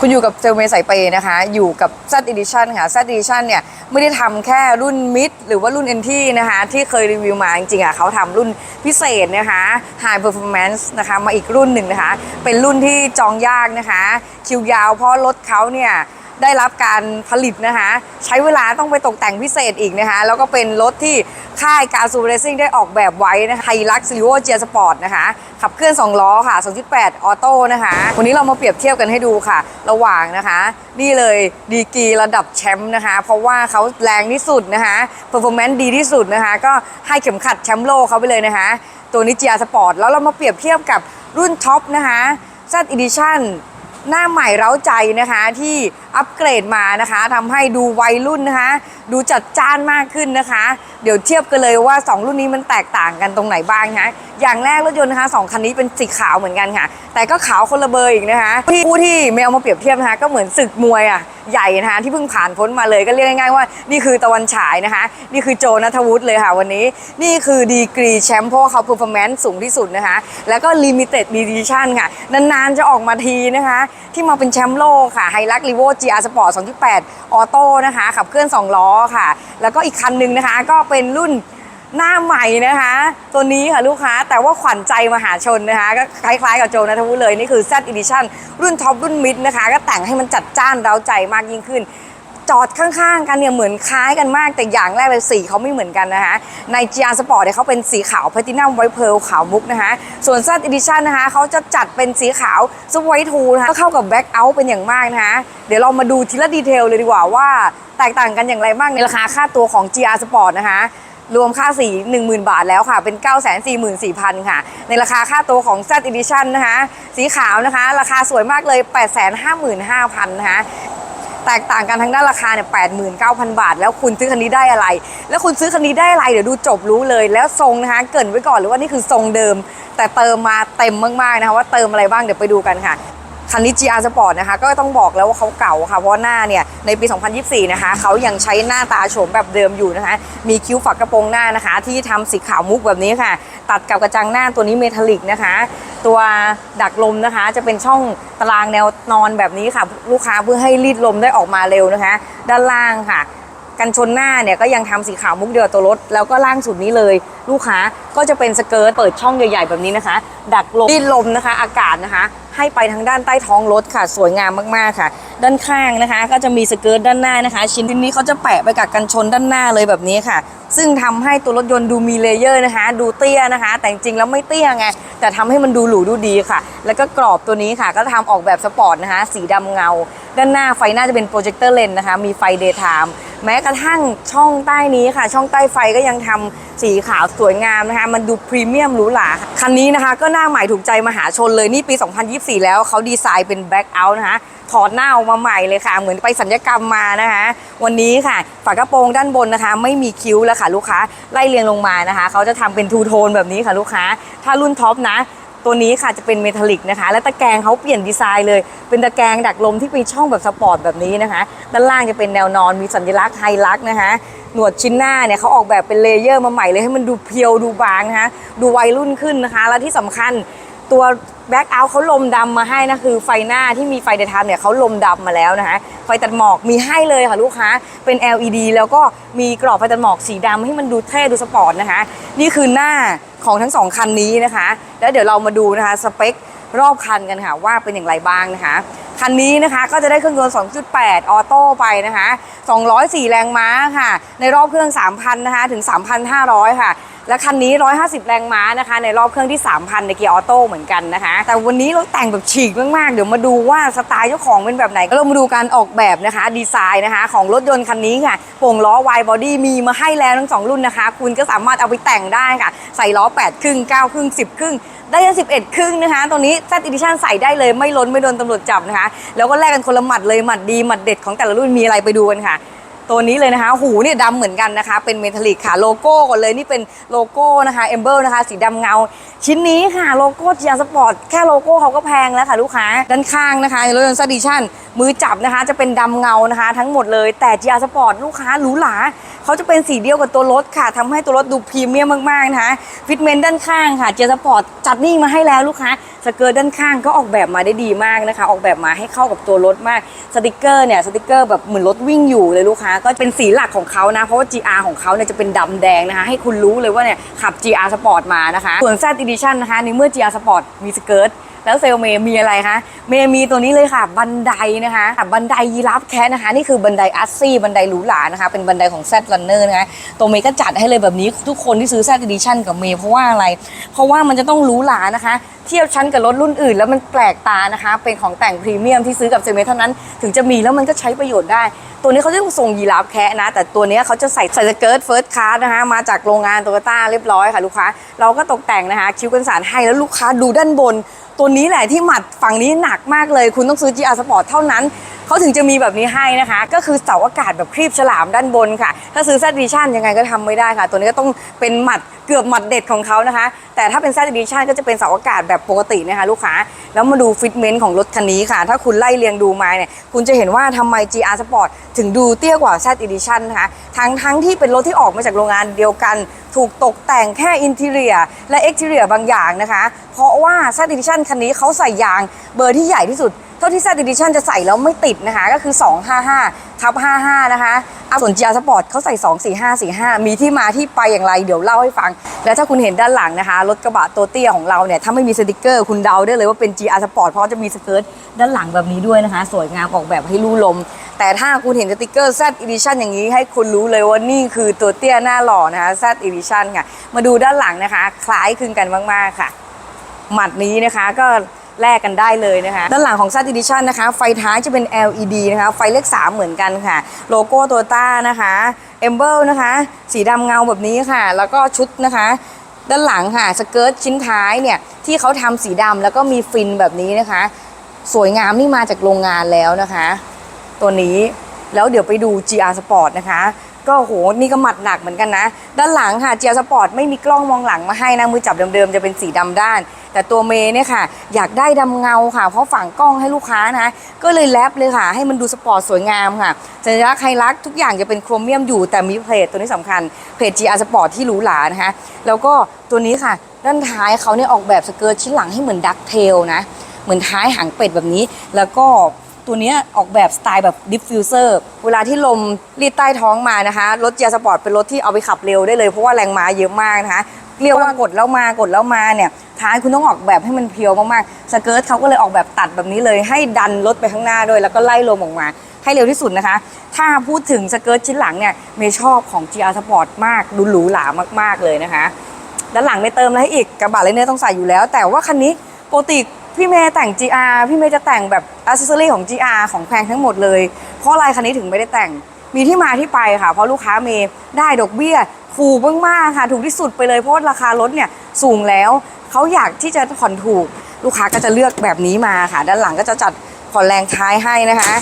คุณอยู่กับเซลเมสายเปย์นะคะ อยู่กับ Z Edition ค่ะ Z Edition เนี่ยไม่ได้ทำแค่รุ่นมิดหรือว่ารุ่นเอ็นที่นะคะที่เคยรีวิวมาจริงๆอะเขาทำรุ่นพิเศษนะคะไฮเปอร์ฟอร์แมนซ์นะคะมาอีกรุ่นหนึ่งนะคะ เป็นรุ่นที่จองยากนะคะ คิวยาวเพราะรถเขาเนี่ย ได้รับการผลิตนะคะ ใช้เวลาต้องไปตกแต่งพิเศษอีกนะคะ แล้วก็เป็นรถที่ค่ายการซูเรซิ่งได้ออกแบบไว้นะคะไฮลักซ์ลิโวเจียสปอร์ตนะคะ ขับเคลื่อน 2 ล้อค่ะ 2.8 ออโต้นะคะ วันนี้เรามาเปรียบเทียบกันให้ดูค่ะ ระหว่างนะคะ นี่เลยดีกีระดับแชมป์นะคะ เพราะว่าเขาแรงที่สุดนะคะเปอร์ฟอร์แมนซ์ดีที่สุดนะคะ ก็ให้เข็มขัดแชมป์โลกเขาไปเลยนะคะ ตัวนี้เจียสปอร์ตแล้วเรามาเปรียบเทียบกับรุ่นท็อปนะคะ Z Edition หน้าใหม่เร้าใจนะคะที่อัปเกรดมานะคะทำให้ดูวัยรุ่นนะคะ ดูจัดจ้านมากขึ้นนะคะ เดี๋ยวเทียบกันเลยว่า 2 รุ่นนี้มันแตกต่างกันตรงไหนบ้างนะคะอย่างแรกรถยนต์นะคะสองคันนี้เป็นสีขาวเหมือนกันค่ะ แต่ก็ขาวคนละเบอร์อีกนะคะที่ผู้ที่ไม่เอามาเปรียบเทียบนะคะ ก็เหมือนศึกมวยอะใหญ่นะคะที่เพิ่งผ่านพ้นมาเลยก็เรียกง่ายๆว่านี่คือตะวันฉายนะคะ นี่คือโจนัทวุฒิเลยค่ะวันนี้ นี่คือดีกรีแชมป์เพราะเขาเพอร์ฟอร์แมนซ์สูงที่สุดนะคะ แล้วก็ลิมิเต็ดดีดิชั่นค่ะ นานๆจะออกมาทีนะคะ ที่มาเป็นแชมป์โลกค่ะไฮลักรีโว GR Sport 2.8 ออโต้นะคะ ขับเคลื่อน 2 ล้อค่ะ แล้วก็อีกคันหนึ่งนะคะก็เป็นรุ่น หน้าใหม่นะคะ ตัวนี้ค่ะลูกค้าแต่ว่าขวัญใจมหาชนนะคะ ก็คล้ายๆกับโจนัทวุฒิเลย นี่คือ Z Edition รุ่นท็อปรุ่นมิดนะคะ ก็แต่งให้มันจัดจ้านเร้าใจมากยิ่งขึ้น จอดข้างๆ กันเนี่ยเหมือนคล้ายกันมาก แต่อย่างแรกเลยสีเขาไม่เหมือนกันนะคะใน GR Sport เนี่ยเขาเป็นสีขาวแพทินัมไวท์เพร์ลขาวมุกนะคะส่วน Z Edition นะคะเขาจะจัดเป็นสีขาวซุปไวทูนะคะก็เข้ากับแบ็คเอาท์เป็นอย่างมากนะคะเดี๋ยวเรามาดูทีละดีเทลเลยดีกว่าว่า แตกต่างกันอย่างไรบ้างในราคาค่าตัวของ GR Sport นะคะ รวมค่าสี 10,000 บาทแล้วค่ะ เป็น 944,000 ค่ะ ในราคาค่าตัวของ Z Edition นะคะ สีขาวนะคะ ราคาสวยมากเลย 855,000 นะคะแตกต่างกันทางด้านราคาเนี่ย89,000บาท แล้วคุณซื้อคันนี้ได้อะไร แล้วคุณซื้อคันนี้ได้อะไร เดี๋ยวดูจบรู้เลย แล้วทรงนะคะ เกินไว้ก่อนเลยว่านี่คือทรงเดิม แต่เติมมาเต็มมากๆนะคะว่าเติมอะไรบ้างเดี๋ยวไปดูกันค่ะ คันนี้ GR Sport นะคะ ก็ต้องบอกแล้วว่าเขาเก่าค่ะ เพราะหน้าเนี่ย ในปี 2024 นะคะ เขายังใช้หน้าตาโฉมแบบเดิมอยู่นะคะ มีคิ้วฝักกระโปรงหน้านะคะ ที่ทำสีขาวมุกแบบนี้ค่ะ ตัดกับกระจังหน้าตัวนี้เมทัลลิกนะคะ ตัวดักลมนะคะ จะเป็นช่องตารางแนวนอนแบบนี้ค่ะ ลูกค้าเพื่อให้รีดลมได้ออกมาเร็วนะคะ ด้านล่างค่ะ กันชนหน้าเนี่ยก็ยังทำสีขาวมุกเดียวกับตัวรถ แล้วก็ล่างสุดนี้เลย ลูกค้าก็จะเป็นสเกิร์ตเปิดช่องใหญ่ๆแบบนี้นะคะ ดักลมดิ้นลมนะคะ อากาศนะคะ ให้ไปทางด้านใต้ท้องรถค่ะ สวยงามมากๆค่ะ ด้านข้างนะคะ ก็จะมีสเกิร์ตด้านหน้านะคะ ชิ้นนี้เขาจะแปะไปกับกันชนด้านหน้าเลยแบบนี้ค่ะ ซึ่งทำให้ตัวรถยนต์ดูมีเลเยอร์นะคะ ดูเตี้ยนะคะ แต่จริงแล้วไม่เตี้ยไงแต่ทำให้มันดูหรูดูดีค่ะ แล้วก็กรอบตัวนี้ค่ะ ก็ทำออกแบบสปอร์ตนะคะ สีดำเงา ด้านหน้าไฟหน้าจะเป็นโปรเจคเตอร์เลนนะคะ มีไฟเดย์ไทม์แม้กระทั่งช่องใต้นี้ค่ะ ช่องใต้ไฟก็ยังทำสีขาวสวยงามนะคะ มันดูพรีเมียมหรูหราคันนี้นะคะ ก็หน้าใหม่ถูกใจมหาชนเลยนี่ปี 2024 แล้วเขาดีไซน์เป็นแบ็คเอาท์นะคะ ถอดหน้าออกมาใหม่เลยค่ะ เหมือนไปสัญญกรรมมานะคะ วันนี้ค่ะ ฝากระโปรงด้านบนนะคะ ไม่มีคิ้วแล้วค่ะ ลูกค้าไล่เรียงลงมานะคะ เขาจะทำเป็นทูโทนแบบนี้ค่ะลูกค้า ถ้ารุ่นท็อปนะตัวนี้ค่ะจะเป็นเมทัลลิกนะคะ และตะแกรงเขาเปลี่ยนดีไซน์เลย เป็นตะแกรงดักลมที่มีช่องแบบสปอร์ตแบบนี้นะคะ ด้านล่างจะเป็นแนวนอนมีสัญลักษณ์ไฮลักษ์นะคะหนวดชิ้นหน้าเนี่ยเขาออกแบบเป็นเลเยอร์มาใหม่เลยให้มันดูเพียวดูบางนะคะดูวัยรุ่นขึ้นนะคะ และที่สำคัญ ตัวแบ็กเอาท์เขาลมดำมาให้นะคือไฟหน้าที่มีไฟเดย์ไทม์เนี่ยเขาลมดำมาแล้วนะคะไฟตัดหมอกมีให้เลยค่ะลูกค้าเป็น LED แล้วก็มีกรอบไฟตัดหมอกสีดำให้มันดูเท่ดูสปอร์ตนะคะ นี่คือหน้าของทั้งสองคันนี้นะคะ แล้วเดี๋ยวเรามาดูนะคะสเปครอบคันกันค่ะว่าเป็นอย่างไรบ้างนะคะ คันนี้นะคะก็จะได้เครื่องยนต์ 2.8 ออโต้ไปนะคะ 204 แรงม้าค่ะ ในรอบเครื่อง 3,000 นะคะ ถึง 3,500 ค่ะ และคันนี้ 150 แรงม้านะคะ ในรอบเครื่องที่ 3,000 ในเกียร์ออโต้เหมือนกันนะคะ แต่วันนี้เราแต่งแบบฉีกมาก ๆ เดี๋ยวมาดูว่าสไตล์เจ้าของเป็นแบบไหนก็เรามาดูการออกแบบนะคะ ดีไซน์นะคะ ของรถยนต์คันนี้ค่ะโป่งล้อ wide body มีมาให้แล้วทั้งสองรุ่นนะคะ คุณก็สามารถเอาไปแต่งได้ค่ะ ใส่ล้อ 8 ครึ่ง 9 ครึ่ง 10 ครึ่งได้ยัน11ครึ่งนะคะ ตัวนี้ Z Edition ใส่ได้เลยไม่ล้นไม่โดนตำรวจจับนะคะ แล้วก็แลกกันคนละหมัดเลยหมัดดีหมัดเด็ดของแต่ละรุ่นมีอะไรไปดูกันค่ะ ตัวนี้เลยนะคะ หูเนี่ยดำเหมือนกันนะคะ เป็นเมทัลลิกค่ะ โลโก้ก่อนเลยนี่เป็นโลโก้นะคะเอมเบอร์นะคะ สีดำเงา ชิ้นนี้ค่ะ โลโก้เจียสปอร์ตแค่โลโก้เขาก็แพงแล้วค่ะลูกค้า ด้านข้างนะคะรถยนต์ซัดดิชั่นมือจับนะคะ จะเป็นดำเงานะคะ ทั้งหมดเลยแต่เจียสปอร์ตลูกค้าหรูหรา เขาจะเป็นสีเดียวกับตัวรถค่ะทำให้ตัวรถดูพรีเมียมมากๆนะคะฟิตเมนต์ด้านข้างค่ะเจสปอร์ตจัดนี่มาให้แล้วลูกค้าสเกิร์ตด้านข้างก็ออกแบบมาได้ดีมากนะคะ ออกแบบมาให้เข้ากับตัวรถมากสติกเกอร์เนี่ยสติกเกอร์แบบเหมือนรถวิ่งอยู่เลยลูกค้า ก็เป็นสีหลักของเขานะ เพราะว่า GR ของเขาเนี่ยจะเป็นดำแดงนะคะ ให้คุณรู้เลยว่าเนี่ยขับ GR Sport มานะคะ ส่วน Z Edition นะคะในเมื่อ GR Sport มีสเกิร์ต แล้วเซลเมย์มีอะไรคะ เมย์มีตัวนี้เลยค่ะ บันไดนะคะบันไดยีราฟแคะนะคะ นี่คือบันไดอัสซี่บันไดหรูหรานะคะ เป็นบันไดของ Z Runner นอร์นะคะตัวเมย์ก็จัดให้เลยแบบนี้ทุกคนที่ซื้อ Z Edition กับเมย์เพราะว่าอะไร เพราะว่ามันจะต้องหรูหรานะคะ เทียบชั้นกับรถรุ่นอื่น แล้วมันแปลกตานะคะ เป็นของแต่งพรีเมียมที่ซื้อกับเซลเมย์เท่านั้น ถึงจะมีแล้วมันก็ใช้ประโยชน์ได้ ตัวนี้เขาจะต้องทรงยีราฟแคะนะ แต่ตัวนี้เขาจะใส่ใส่สเกิร์ตเฟิร์สคลาสนะคะ มาจากโรงงานโตโยต้าเรียบร้อยค่ะลูกค้า เราก็ตกแต่งนะคะ คิ้วกันสารให้แล้วลูกค้าดูด้านบน ตัวนี้แหละที่หมัดฝั่งนี้หนักมากเลย คุณต้องซื้อ GR Sport เท่านั้น เขาถึงจะมีแบบนี้ให้นะคะ ก็คือเสาอากาศแบบครีบฉลามด้านบนค่ะ ถ้าซื้อแซดดิชั่นยังไงก็ทำไม่ได้ค่ะ ตัวนี้ก็ต้องเป็นหมัดเกือบหมัดเด็ดของเขานะคะ แต่ถ้าเป็น Z Edition ก็จะเป็นเสาอากาศแบบปกตินะคะลูกค้า แล้วมาดูฟิตเมนต์ของรถคันนี้ค่ะ ถ้าคุณไล่เรียงดูมาเนี่ย คุณจะเห็นว่าทำไม GR Sport ถึงดูเตี้ยกว่า Z Edition นะคะทั้งทั้งที่เป็นรถที่ออกมาจากโรงงานเดียวกัน ถูกตกแต่งแค่อินเท i รียและเอ็ก i เรียบางอย่างนะคะ เพราะว่า Z Edition คันนี้เขาใส่ยางเบอร์ที่ใหญ่ที่สุดเท่าที่ Z Edition จะใส่แล้วไม่ติดนะคะก็คือ 255ทับ55 นะคะเอาส่วน GR Sport เขาใส่ 24545 มีที่มาที่ไปอย่างไรเดี๋ยวเล่าให้ฟังแล้วถ้าคุณเห็นด้านหลังนะคะรถกระบะตัวเตี้ยของเราเนี่ยถ้าไม่มีสติกเกอร์คุณเดาได้เลยว่าเป็น GR Sport เพราะจะมีสเกิร์ตด้านหลังแบบนี้ด้วยนะคะ สวยงามออกแบบให้ลู่ลม แต่ถ้าคุณเห็นสติกเกอร์ Z Edition อย่างนี้ให้คุณรู้เลยว่านี่คือตัวเตี้ยหน้าหล่อนะคะ Z Edition ค่ะ มาดูด้านหลังนะคะ คล้ายคลึงกันมากๆค่ะ หมัดนี้นะคะก็แลกกันได้เลยนะคะ ด้านหลังของ Z Edition นะคะ ไฟท้ายจะเป็น LED นะคะ ไฟเลข 3 เหมือนกันค่ะ โลโก้โตต้านะคะ เอมเบลนะคะ สีดำเงาแบบนี้ค่ะ แล้วก็ชุดนะคะ ด้านหลังค่ะ สเกิร์ตชิ้นท้ายเนี่ย ที่เขาทำสีดำแล้วก็มีฟินแบบนี้นะคะ สวยงามนี่มาจากโรงงานแล้วนะคะ ตัวนี้แล้วเดี๋ยวไปดู GR Sport นะคะ ก็โหนี่ก็หมัดหนักเหมือนกันนะ ด้านหลังค่ะ GR Sport ไม่มีกล้องมองหลังมาให้นะ มือจับเดิมๆ จะเป็นสีดำด้าน แต่ตัวเมย์เนี่ยค่ะ อยากได้ดำเงาค่ะ เพราะฝังกล้องให้ลูกค้านะก็เลยแรปเลยค่ะ ให้มันดูสปอร์ตสวยงามค่ะสัญลักษณ์ไฮรักทุกอย่างจะเป็นโครเมียมอยู่แต่มีเพจตัวนี้สำคัญเพจ GR Sport ที่หรูหรานะคะแล้วก็ตัวนี้ค่ะด้านท้ายเขาเนี่ยออกแบบสเกิร์ตชิ้นหลังให้เหมือนดักเทลนะเหมือนท้ายหางเป็ดแบบนี้ แล้วก็ตัวนี้ออกแบบสไตล์แบบดิฟฟิวเซอร์เวลาที่ลมรีดใต้ท้องมานะคะ รถเจียสปอร์ตเป็นรถที่เอาไปขับเร็วได้เลยเพราะว่าแรงม้าเยอะมากนะคะ เรียกว่ากดแล้วมากดแล้วมาเนี่ยท้ายคุณต้องออกแบบให้มันเพียวมากๆสเกิร์ตเขาก็เลยออกแบบตัดแบบนี้เลย ให้ดันรถไปข้างหน้าด้วยแล้วก็ไล่ลมออกมา ให้เร็วที่สุดนะคะ ถ้าพูดถึงสเกิร์ตชิ้นหลังเนี่ยเมย์ชอบของ GR Sport มากดูหรูหรามากๆเลยนะคะด้านหลังไม่เติมอะไรอีกกระบะเลยเนี่ยต้องใส่อยู่แล้ว แต่ว่าคันนี้ปกติพี่เมย์แต่ง GR พี่เมย์จะแต่งแบบอัซเซอรี่ของ GR ของแพงทั้งหมดเลย เพราะอะไรคันนี้ถึงไม่ได้แต่ง มีที่มาที่ไปค่ะ เพราะลูกค้าเมย์ได้ดอกเบี้ย ถูกมากๆค่ะถูกที่สุดไปเลยเพราะราคารถเนี่ยสูงแล้วเขาอยากที่จะผ่อนถูกลูกค้าก็จะเลือกแบบนี้มาค่ะ ด้านหลังก็จะจัดผ่อนแรงท้ายให้นะคะ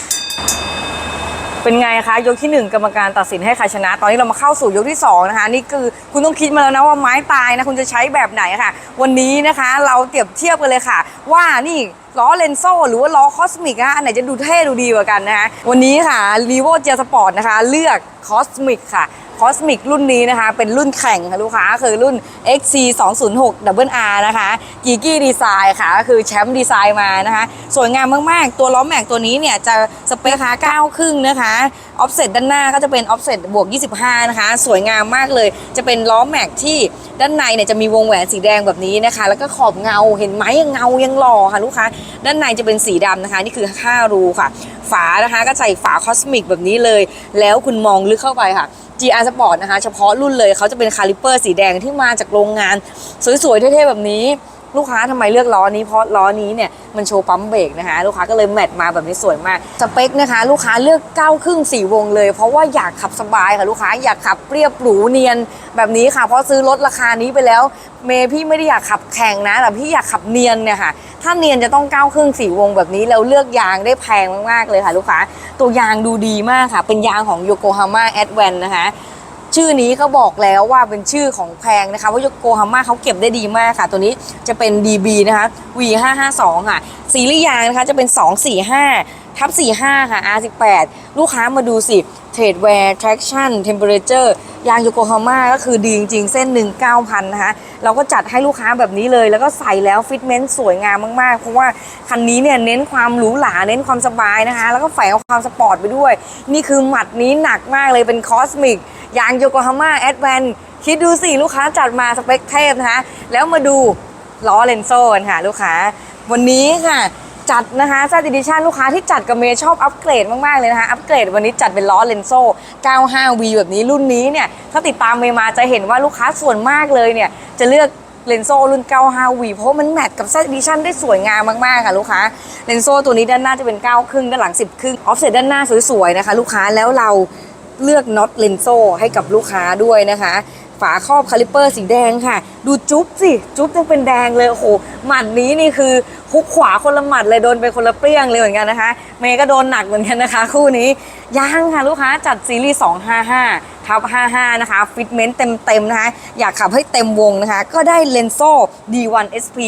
เป็นไงคะยกที่ 1 กรรมการตัดสินให้ใครชนะ ตอนนี้เรามาเข้าสู่ยกที่2นะคะนี่คือคุณต้องคิดมาแล้วนะว่าไม้ตายนะคุณจะใช้แบบไหนค่ะ วันนี้นะคะเราเปรียบเทียบกันเลยค่ะ ว่านี่ล้อเลนโซหรือว่าล้อคอสมิกอะอันไหนจะดูเท่ดูดีกว่ากันนะคะวันนี้ค่ะรีโวเจียสปอร์ตนะคะ เลือกคอสมิกค่ะ คอสมิกรุ่นนี้นะคะ เป็นรุ่นแข่งค่ะลูกค้าคือรุ่น XC 2 0 6 Double R นะคะกีกี้ดีไซน์ค่ะก็คือแชมป์ดีไซน์มานะคะสวยงามมากๆ ตัวล้อแม็กตัวนี้เนี่ยจะสเปคค่ะ9ครึ่งนะคะออฟเซตด้านหน้าก็จะเป็นออฟเซตบวก 25 นะคะ สวยงามมากเลย จะเป็นล้อแม็กที่ด้านในเนี่ยจะมีวงแหวนสีแดงแบบนี้นะคะ แล้วก็ขอบเงาเห็นไหมยังเงายังหล่อค่ะลูกค้าด้านในจะเป็นสีดำนะคะ นี่คือ 5 รูค่ะ ฝานะคะก็ใส่ฝาคอสมิกแบบนี้เลย แล้วคุณมองลึกเข้าไปค่ะ GR Sport นะคะ เฉพาะรุ่นเลยเขาจะเป็นคาลิเปอร์สีแดงที่มาจากโรงงาน สวยๆเท่ๆแบบนี้ ลูกค้าทำไมเลือกล้อนี้เพราะล้อนี้เนี่ยมันโชว์ปั๊มเบรกนะคะลูกค้าก็เลยแมทมาแบบนี้สวยมากสเปคนะคะ ลูกค้าเลือก9ครึ่ง4วงเลย เพราะว่าอยากขับสบายค่ะลูกค้าอยากขับเรียบหรูเนียนแบบนี้ค่ะ เพราะซื้อรถราคานี้ไปแล้ว เมย์พี่ไม่ได้อยากขับแข่งนะแต่พี่อยากขับเนียนเนี่ยค่ะถ้าเนียนจะต้อง9ครึ่ง4วงแบบนี้แล้วเลือกยางได้แพงมากๆเลยค่ะ ลูกค้าตัวยางดูดีมากค่ะ เป็นยางของ Yokohama Advance นะคะ ชื่อนี้เขาบอกแล้วว่าเป็นชื่อของแพงนะคะว่าโยโกฮาม่าเขาเก็บได้ดีมากค่ะ ตัวนี้จะเป็น DB นะคะ V552 ค่ะสีรียางนะคะจะเป็น 245ทับ45 ค่ะ R18 ลูกค้ามาดูสิ Trade Wear Traction Temperature ยางโยโกฮาม่าก็คือดีจริงๆ เส้นหนึ่ง9,000 นะคะ เราก็จัดให้ลูกค้าแบบนี้เลย แล้วก็ใส่แล้วฟิตเมนต์สวยงามมากๆ เพราะว่าคันนี้เนี่ยเน้นความหรูหรา เน้นความสบายนะคะ แล้วก็ใส่เอาความสปอร์ตไปด้วย นี่คือหมัดนี้หนักมากเลยเป็นคอสมิก ยางโยโกฮาม่าแอดแวนคิดดูสิลูกค้าจัดมาสเปคเทพนะคะ แล้วมาดูล้อเลนโซ่กันค่ะ ลูกค้า วันนี้ค่ะ จัดนะคะซาติดิชันลูกค้าที่จัดกับเมย์ชอบอัปเกรดมาก ๆ เลยนะคะ อัปเกรดวันนี้จัดเป็นล้อเลนโซ่ 95V แบบนี้รุ่นนี้เนี่ย ถ้าติดตามเมย์มาจะเห็นว่าลูกค้าส่วนมากเลยเนี่ย จะเลือกเลนโซ่รุ่น 95V เพราะมันแมทกับซาติดิชันได้สวยงามมาก ๆ ค่ะลูกค้า เลนโซ่ตัวนี้ด้านหน้าจะเป็น 9 ครึ่ง ด้านหลัง 10 ครึ่ง ออฟเซตด้านหน้าสวย ๆ นะคะ ลูกค้าแล้วเรา เลือกน็อตเลนโซ่ให้กับลูกค้าด้วยนะคะ ฝาครอบคาลิปเปอร์สีแดงค่ะ ดูจุ๊บสิ จุ๊บยังเป็นแดงเลยโอ้โหหมัดนี้นี่คือ คุกขวาคนละหมัดเลยโดนไปคนละเปรี้ยงเลยเหมือนกันนะคะ เมย์ก็โดนหนักเหมือนกันนะคะ คู่นี้ยังค่ะลูกค้าจัดซีรีส์255ทับ55 นะคะ ฟิตเมนต์เต็มๆนะคะ อยากขับให้เต็มวงนะคะ ก็ได้เลนโซ่ D1 SP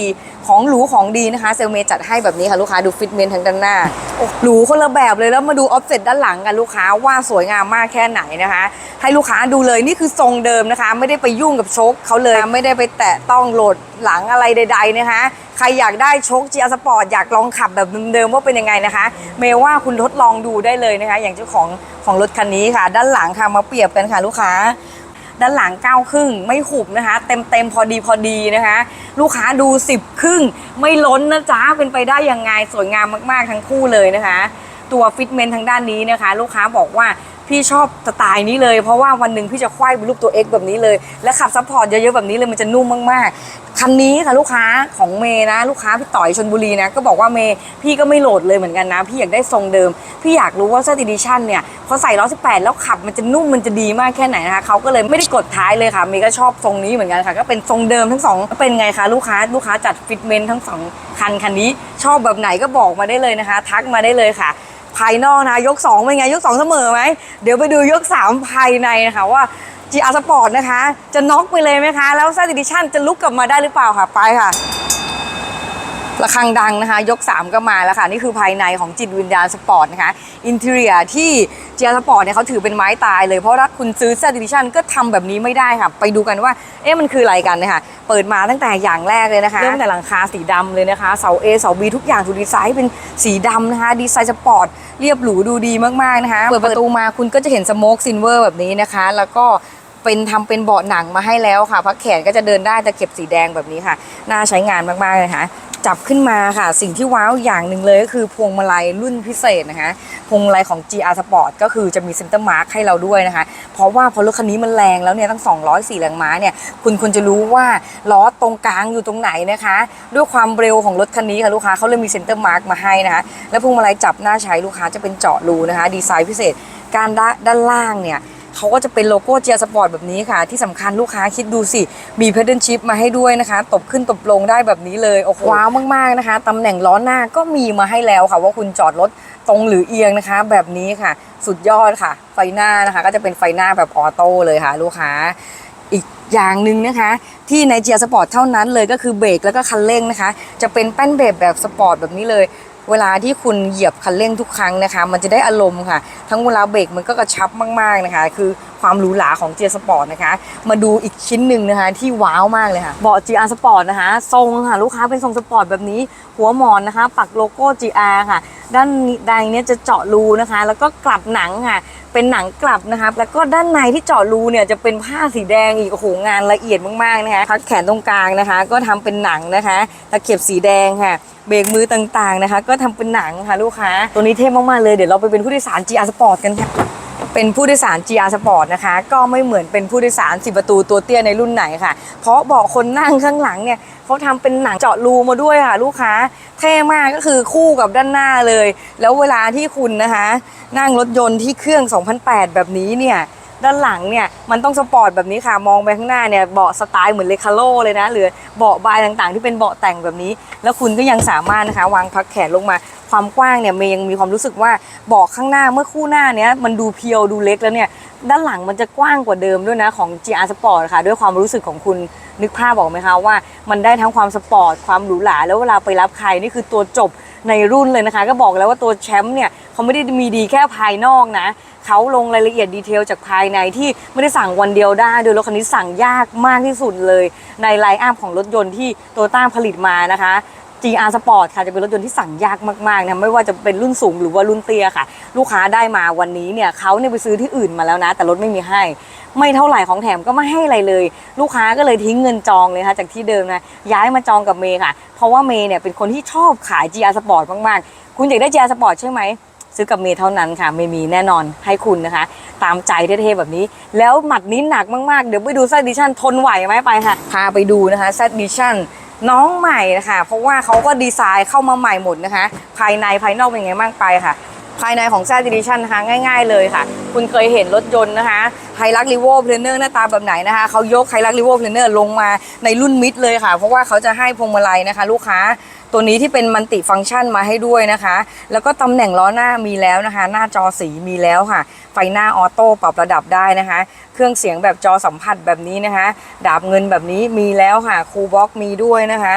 ของหรูของดีนะคะ เซลเมย์จัดให้แบบนี้ค่ะลูกค้าดูฟิตเมนต์ทางด้านหน้าโอ้หรูคนละแบบเลยแล้วมาดูออฟเซตด้านหลังกันลูกค้าว่าสวยงามมากแค่ไหนนะคะ ให้ลูกค้าดูเลยนี่คือทรงเดิมนะคะ ไม่ได้ไปยุ่งกับโชคเขาเลยไม่ได้ไปแตะต้องโหลดหลังอะไรใด ๆนะคะ ใครอยากได้โชค GR Sport อยากลองขับแบบเดิมๆว่าเป็นยังไงนะคะ เมย์ว่าคุณทดลองดูได้เลยนะคะ อย่างเจ้าของของรถคันนี้ค่ะ ด้านหลังค่ะมาเปรียบกันค่ะลูกค้า ด้านหลังเก้าครึ่งไม่หุบนะคะ เต็มเต็มๆพอดีพอดีนะคะ ลูกค้าดู 10 ครึ่ง ไม่ล้นนะจ๊ะเป็นไปได้ยังไงสวยงามมากๆทั้งคู่เลยนะคะ ตัวฟิตเมนต์ทางด้านนี้นะคะ ลูกค้าบอกว่า พี่ชอบสไตล์นี้เลย เพราะว่าวันหนึ่งพี่จะควายเป็นรูปตัว X แบบนี้เลย และขับซัพพอร์ตเยอะๆแบบนี้เลยมันจะนุ่มมากๆ คันนี้ค่ะลูกค้าของเมย์นะ ลูกค้าพี่ต่อยชนบุรีนะ ก็บอกว่าเมย์พี่ก็ไม่โหลดเลยเหมือนกันนะ พี่อยากได้ทรงเดิม พี่อยากรู้ว่าเซอร์ติดิชันเนี่ยพอใส่ล้อ18 แล้วขับมันจะนุ่มมันจะดีมากแค่ไหนนะคะเขาก็เลยไม่ได้กดท้ายเลยค่ะเมย์ก็ชอบทรงนี้เหมือนกันค่ะ ก็เป็นทรงเดิมทั้งสองเป็นไงคะลูกค้าลูกค้าจัดฟิตเมนต์ทั้งสองคันคันนี้ชอบแบบไหนก็บอกมาได้เลยนะคะ ทักมาได้เลยค่ะ ภายนอกนะยก 2 เป็นไง ยก 2 เสมอไหม เดี๋ยวไปดูยก 3 ภายในนะคะว่า GR Sport นะคะ จะน็อกไปเลยไหมคะ แล้วซ t Edition จะลุกกลับมาได้หรือเปล่าค่ะ ไปค่ะ ระฆังดังนะคะ ยก 3 ก็มาแล้วค่ะ นี่คือภายในของจิตวิญญาณสปอร์ตนะคะ อินเท i รียที่ GR Sport เนี่ยเขาถือเป็นไม้ตายเลย เพราะถ้าคุณซื้อ s ซ t Edition ก็ทำแบบนี้ไม่ได้ค่ะ ไปดูกันว่า เอ๊ะมันคืออะไรกันนะคะ เปิดมาตั้งแต่อย่างแรกเลยนะคะ เริ่มแต่หลังคาสีดำเลยนะคะ เสา A เสา B ทุกอย่างถูกดีไซน์เป็นสีดำนะคะ ดีไซน์สปอร์ตเรียบหรูดูดีมากๆนะคะ เปิดประตูมาคุณก็จะเห็นสโมกซินเวอร์แบบนี้นะคะ แล้วก็เป็นทำเป็นเบาะหนังมาให้แล้วค่ะ พักแขนก็จะเดินได้ตะเข็บสีแดงแบบนี้ค่ะ น่าใช้งานมากๆเลยค่ะ จับขึ้นมาค่ะ สิ่งที่ว้าวอย่างหนึ่งเลยก็คือพวงมาลัยรุ่นพิเศษนะคะ พวงมาลัยของ GR Sport ก็คือจะมีเซ็นเตอร์มาร์คให้เราด้วยนะคะ เพราะว่าพอรถคันนี้มันแรงแล้วเนี่ยตั้ง 204 แรงม้าเนี่ย คุณควรจะรู้ว่าล้อตรงกลางอยู่ตรงไหนนะคะ ด้วยความเร็วของรถคันนี้ค่ะลูกค้าเขาเลยมีเซ็นเตอร์มาร์คมาให้นะคะ และพวงมาลัยจับหน้าใช้ลูกค้าจะเป็นเจาะรูนะคะ ดีไซน์พิเศษการด้าด้านล่างเนี่ย เขาก็จะเป็นโลโก้ GR Sport แบบนี้ค่ะ ที่สำคัญลูกค้าคิดดูสิ มีเพด a l ชิพมาให้ด้วยนะคะ ตบขึ้นตบลงได้แบบนี้เลยโอ้โหว้าวมากๆนะคะตำแหน่งล้อหน้าก็มีมาให้แล้วค่ะ ว่าคุณจอดรถตรงหรือเอียงนะคะ แบบนี้ค่ะ สุดยอดค่ะ ไฟหน้านะคะ ก็จะเป็นไฟหน้าแบบออโต้เลยค่ะ ลูกค้าอีกอย่างหนึ่งนะคะ ที่ใน GR Sport เท่านั้นเลยก็คือเบรกแล้วก็คันเร่งนะคะ จะเป็นแป้นเบรกแบบสปอร์ตแบบนี้เลย เวลาที่คุณเหยียบคันเร่งทุกครั้งนะคะ มันจะได้อารมณ์ค่ะ ทั้งเวลาเบรกมันก็กระชับมากๆนะคะ คือ ความหรูหราของ GR Sport นะคะ มาดูอีกชิ้นหนึ่งนะคะที่ว้าวมากเลยค่ะเบาะ GR Sport นะคะทรงค่ะลูกค้าเป็นทรงสปอร์ตแบบนี้ หัวหมอนนะคะ ปักโลโก้ GR ค่ะ ด้านด้านเนี้ยจะเจาะรูนะคะ แล้วก็กลับหนังค่ะเป็นหนังกลับนะคะแล้วก็ด้านในที่เจาะรูเนี่ยจะเป็นผ้าสีแดงอีกโอ้โหงานละเอียดมากๆนะคะพักแขนตรงกลางนะคะ ก็ทำเป็นหนังนะคะตะเข็บสีแดงค่ะเบรกมือต่างๆนะคะ ก็ทำเป็นหนังค่ะลูกค้าตัวนี้เท่มากๆเลยเดี๋ยวเราไปเป็นผู้โดยสาร GR Sport กันค่ะ เป็นผู้โดยสาร GR Sport นะคะ ก็ไม่เหมือนเป็นผู้โดยสาร10ประตูตัวเตี้ยในรุ่นไหนค่ะ เพราะเบาะคนนั่งข้างหลังเนี่ยเขาทำเป็นหนังเจาะรูมาด้วยค่ะ ลูกค้าเท่มากก็คือคู่กับด้านหน้าเลย แล้วเวลาที่คุณนะคะ นั่งรถยนต์ที่เครื่อง 2008 แบบนี้เนี่ย ด้านหลังเนี่ยมันต้องสปอร์ตแบบนี้ค่ะ มองไปข้างหน้าเนี่ยเบาะสไตล์เหมือนเลคาโลเลยนะหรือเบาะบายต่างๆ ที่เป็นเบาะแต่งแบบนี้ แล้วคุณก็ยังสามารถนะคะวางพักแขนลงมา ความกว้างเนี่ยเมย์ยังมีความรู้สึกว่าเบาะข้างหน้าเมื่อคู่หน้าเนี้ยมันดูเพียวดูเล็กแล้วเนี่ยด้านหลังมันจะกว้างกว่าเดิมด้วยนะของ GR Sport ค่ะ ด้วยความรู้สึกของคุณนึกภาพบอกไหมคะว่า มันได้ทั้งความสปอร์ตความหรูหราแล้วเวลาไปรับใครนี่คือตัวจบในรุ่นเลยนะคะ ก็บอกแล้วว่าตัวแชมป์เนี่ยเขาไม่ได้มีดีแค่ภายนอกนะ เขาลงรายละเอียดดีเทลจากภายในที่ไม่ได้สั่งวันเดียวได้ โดยรถคันนี้สั่งยากมากที่สุดเลย ในไลน์อัพของรถยนต์ที่โตต้าผลิตมานะคะ GR Sport ค่ะจะเป็นรถยนต์ที่สั่งยากมากๆนะไม่ว่าจะเป็นรุ่นสูงหรือว่ารุ่นเตี้ยค่ะ ลูกค้าได้มาวันนี้เนี่ยเขาเนี่ยไปซื้อที่อื่นมาแล้วนะ แต่รถไม่มีให้ ไม่เท่าไหร่ของแถมก็ไม่ให้อะไรเลย ลูกค้าก็เลยทิ้งเงินจองเลยค่ะจากที่เดิมนะย้ายมาจองกับเมย์ค่ะ เพราะว่าเมย์เนี่ยเป็นคนที่ชอบขาย GR Sport มากๆ คุณอยากได้ GR Sport ใช่ไหม ซื้อกับเมย์เท่านั้นค่ะเมย์มีแน่นอนให้คุณนะคะ ตามใจเท่ๆแบบนี้ แล้วหมัดนี้หนักมากๆ เดี๋ยวไปดู Z Edition ทนไหวไหมไปค่ะ พาไปดูนะคะ Z Edition น้องใหม่นะคะเพราะว่าเขาก็ดีไซน์เข้ามาใหม่หมดนะคะ ภายในภายนอกเป็นไงบ้างไปค่ะ ภายในของ Z Edition นะคะง่าย ๆ เลยค่ะ คุณเคยเห็นรถยนต์นะคะไฮรักรีโวเพลเนอร์หน้าตาแบบไหนนะคะเขายกไฮรักรีโวเพลเนอร์ลงมาในรุ่นมิดเลยค่ะ เพราะว่าเขาจะให้พวงมาลัยนะคะ ลูกค้า ตัวนี้ที่เป็นมัลติฟังก์ชันมาให้ด้วยนะคะ แล้วก็ตำแหน่งล้อหน้ามีแล้วนะคะ หน้าจอสีมีแล้วค่ะ ไฟหน้าออโต้ปรับระดับได้นะคะ เครื่องเสียงแบบจอสัมผัสแบบนี้นะคะ ดาบเงินแบบนี้มีแล้วค่ะคูลบ็อกมีด้วยนะคะ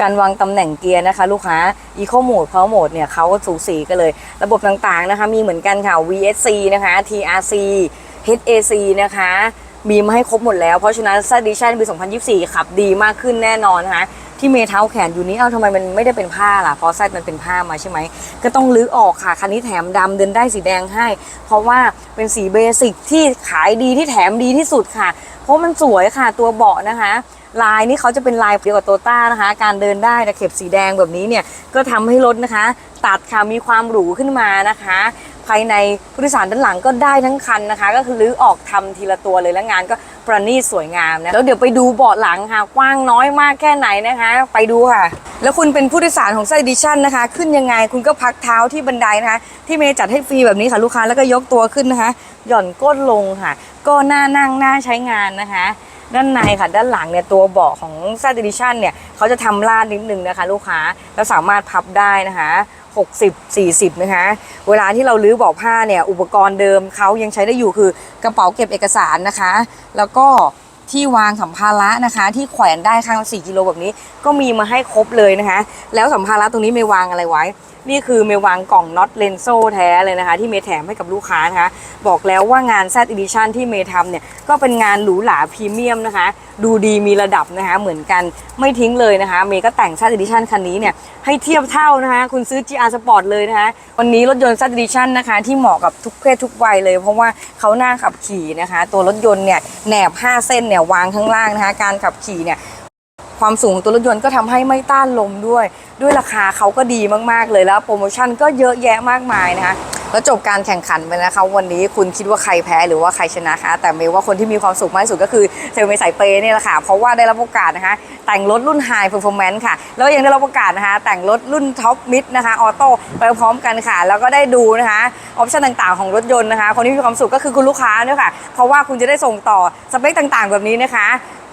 การวางตำแหน่งเกียร์นะคะ ลูกค้า Eco Mode Power Mode เนี่ยเขาก็สูสีกันเลย ระบบต่างๆนะคะ มีเหมือนกันค่ะ VSC นะคะ TRC HAC นะคะ มีมาให้ครบหมดแล้ว เพราะฉะนั้น s e d i t i o n ปี 2024 ขับดีมากขึ้นแน่นอนนะคะ ที่เมเท้าแขนอยู่นี้เอ้าทำไมมันไม่ได้เป็นผ้าล่ะพราะไส้มันเป็นผ้ามาใช่ไหมก็ต้องลื้อออกค่ะคันนี้แถมดำเดินได้สีแดงให้ เพราะว่าเป็นสีเบสิกที่ขายดีที่แถมดีที่สุดค่ะ เพราะมันสวยค่ะตัวเบาะนะคะลายนี่เขาจะเป็นลายเดียวกับโตต้านะคะ การเดินได้ตะเข็บสีแดงแบบนี้เนี่ยก็ทำให้รถนะคะ ตัดค่ะมีความหรูขึ้นมานะคะ ภายในผู้โดยสารด้านหลังก็ได้ทั้งคันนะคะ ก็คือรื้อออกทำทีละตัวเลยแล้วงานก็ ประณีตสวยงามนะแล้วเดี๋ยวไปดูเบาะหลังค่ะกว้างน้อยมากแค่ไหนนะคะ ไปดูค่ะ แล้วคุณเป็นผู้โดยสารของไซดิชันนะคะ ขึ้นยังไงคุณก็พักเท้าที่บันไดนะคะ ที่เมย์จัดให้ฟรีแบบนี้ค่ะลูกค้าแล้วก็ยกตัวขึ้นนะคะ หย่อนก้นลงค่ะ ก็น่านั่งน่าใช้งานนะคะด้านในค่ะด้านหลังเนี่ยตัวเบาะของ z e d i t i o n เนี่ยเขาจะทำลาดนิดนึงนะคะ ลูกค้าแล้วสามารถพับได้นะคะ 60 40 นะคะ เวลาที่เราลื้อบอกผ้าเนี่ย อุปกรณ์เดิมเขายังใช้ได้อยู่คือกระเป๋าเก็บเอกสารนะคะ แล้วก็ที่วางสัมภาระนะคะ ที่แขวนได้ข้างละ4กิโลแบบนี้ ก็มีมาให้ครบเลยนะคะ แล้วสัมภาระตรงนี้ไม่วางอะไรไว้ นี่คือเมย์วางกล่องน็อตเลนโซ่แท้เลยนะคะ ที่เมย์แถมให้กับลูกค้านะคะ บอกแล้วว่างาน Z Edition ที่เมย์ทำเนี่ย ก็เป็นงานหรูหราพรีเมียมนะคะ ดูดีมีระดับนะคะ เหมือนกันไม่ทิ้งเลยนะคะ เมย์ก็แต่ง Z Edition คันนี้เนี่ยให้เทียบเท่านะคะ คุณซื้อ GR Sport เลยนะคะ วันนี้รถยนต์ Z Edition นนะคะ ที่เหมาะกับทุกเพศทุกวัยเลย เพราะว่าเขาหน่าขับขี่นะคะ ตัวรถยนต์เนี่ยแหนบ 5 เส้นเนี่ยวางข้างล่างนะคะ การขับขี่เนี่ย ความสูงของตัวรถยนต์ก็ทำให้ไม่ต้านลมด้วย ด้วยราคาเขาก็ดีมากๆเลยแล้วโปรโมชั่นก็เยอะแยะมากมายนะคะแล้วจบการแข่งขันไปนะคะ วันนี้คุณคิดว่าใครแพ้หรือว่าใครชนะคะ แต่เมย์ว่าคนที่มีความสุขมากที่สุดก็คือเซลเมย์สายเปย์นี่แหละค่ะ เพราะว่าได้รับโอกาสนะคะ แต่งรถรุ่น High Performance ค่ะ แล้วยังได้รับโอกาสนะคะ แต่งรถรุ่นท็อปมิดนะคะออโต้ไปพร้อมกันค่ะ แล้วก็ได้ดูนะคะออปชั่นต่างๆของรถยนต์นะคะ คนที่มีความสุขก็คือคุณลูกค้าด้วยค่ะ เพราะว่าคุณจะได้ส่งต่อสเปคต่างๆ แบบนี้นะคะ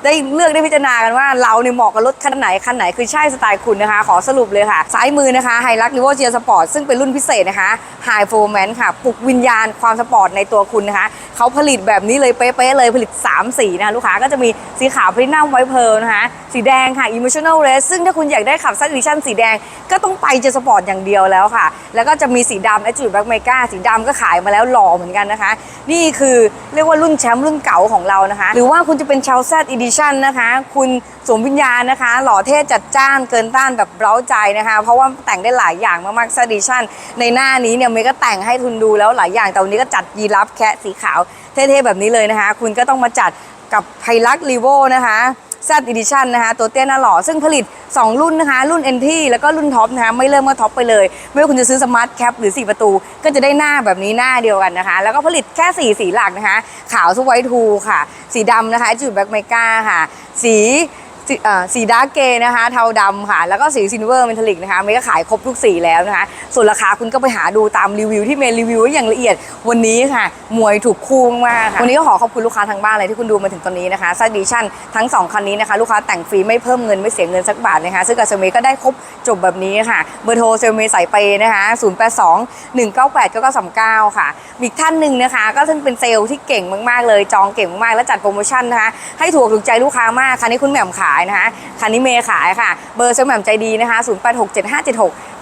ได้เลือกได้พิจารณากันว่าเราเนี่ยเหมาะกับรถคันไหนคันไหนคือใช่สไตล์คุณนะคะ ขอสรุปเลยค่ะซ้ายมือนะคะไฮรักลิเวอร์เจียสปอร์ตซึ่งเป็นรุ่นพิเศษนะคะไฮโฟร์แมนค่ะปลุกวิญญาณความสปอร์ตในตัวคุณนะคะเขาผลิตแบบนี้เลยเป๊ะๆเลยผลิต 3 สีนะคะลูกค้าก็จะมีสีขาวพรินัมไวเพลนะคะสีแดงค่ะ Emotional Red ซึ่งถ้าคุณอยากได้ขับซัดดิชั่นสีแดงก็ต้องไปเจสปอร์ตอย่างเดียวแล้วค่ะ แล้วก็จะมีสีดำแอจูดแบ็กเมกาสีดำก็ขายมาแล้วหล่อเหมือนกันนะคะ นี่คือเรียกว่ารุ่นแชมป์รุ่นเก่าของเรานะคะ หรือว่าคุณจะเป็นชาวแซดอีดิชั่นนะคะ คุณสมวิญญาณนะคะ หล่อเท่จัดจ้านเกินต้านแบบเร้าใจนะคะ เพราะว่าแต่งได้หลายอย่างมากๆแซดดิชั่นในหน้านี้เนี่ยเมย์ก็แต่งให้ทุนดูแล้วหลายอย่างแต่วันนี้ก็จัดยีรับแคะสีขาว เท่ๆแบบนี้เลยนะคะ คุณก็ต้องมาจัดกับไพลักรีโวนะคะแซดอีดิชันนะคะตัวเตี้ยหน้าหล่อซึ่งผลิต 2 รุ่นนะคะ รุ่นเอนที่แล้วก็รุ่นท็อปนะคะไม่เริ่มก็ท็อปไปเลย ไม่ว่าคุณจะซื้อสมาร์ทแคปหรือ 4 ประตู ก็จะได้หน้าแบบนี้หน้าเดียวกันนะคะ แล้วก็ผลิตแค่ 4 สีหลักนะคะ ขาวสไวท์ทูค่ะ สีดำนะคะจุดแบ็กไมกาค่ะ สี สีอ่อสีดาร์กเกย์นะคะ เทาดำค่ะ แล้วก็สีซิลเวอร์เมทัลลิกนะคะเมย์ก็ขายครบทุกสีแล้วนะคะ ส่วนราคาคุณก็ไปหาดูตามรีวิวที่เมย์รีวิวไว้อย่างละเอียดวันนี้ค่ะ มวยถูกคู่มากๆค่ะวันนี้ก็ขอขอบคุณลูกค้าทางบ้านเลยที่คุณดูมาถึงตอนนี้นะคะซัดดิชั่นทั้ง 2คันนี้นะคะ ลูกค้าแต่งฟรีไม่เพิ่มเงินไม่เสียเงินสักบาทนะคะซึ่งกับเซลเมย์ก็ได้ครบจบแบบนี้ค่ะเบอร์โทรเซลเมย์สายเปนะคะ082 198 9939 ค่ะมีอีกท่านหนึ่งนะคะ ก็ซึ่งเป็นเซลล์ที่เก่งมากๆเลยจองเก่งมากๆและจัดโปรโมชั่นนะคะให้ถูกถูกใจลูกค้ามากคันนี้คุณแหม่มขาายนะคะคันนี้เมย์ขายค่ะ เบอร์เซลแหม่มใจดีนะคะ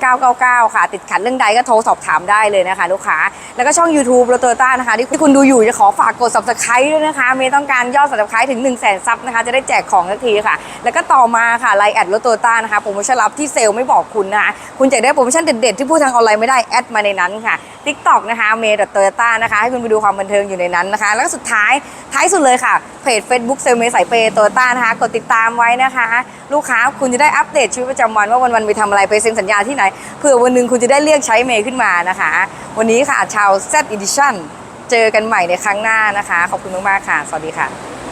0867576999 ค่ะ ติดขัดเรื่องใดก็โทรสอบถามได้เลยนะคะ ลูกค้า แล้วก็ช่อง YouTube โรโตต้านะคะ ที่คุณดูอยู่จะขอฝากกด subscribe ด้วยนะคะ เมย์ต้องการยอด subscribe ถึง 1 0 0 0 0แสนซับนะคะ จะได้แจกของสักทีค่ะ แล้วก็ต่อมาค่ะไลน์แอดโรโตต้านะคะโปรโมชั่นลับที่เซลไม่บอกคุณนะคะคุณจะได้โปรโมชั่นเด็ดๆที่พูดทางออนไลน์ไม่ได้แอดมาในนั้นค่ะ TikTok นะคะเมย์โตโยต้านะคะให้คุณไปดูความบันเทิงอยู่ในนั้นนะคะ แล้วก็สุดท้ายท้ายสุดเลยค่ะเพจ Facebook เซลเมย์สายเปย์โตโยต้านะคะกดติดตามไว้นะคะ ลูกค้าคุณจะได้อัปเดตชีวิตประจำวันว่าวันวันไปทำอะไรไปเซ็นสัญญาที่ไหนเผื่อวันหนึ่งคุณจะได้เรียกใช้เมย์ขึ้นมานะคะ วันนี้ค่ะชาว Z Edition เจอกันใหม่ในครั้งหน้านะคะ ขอบคุณมากๆค่ะ สวัสดีค่ะ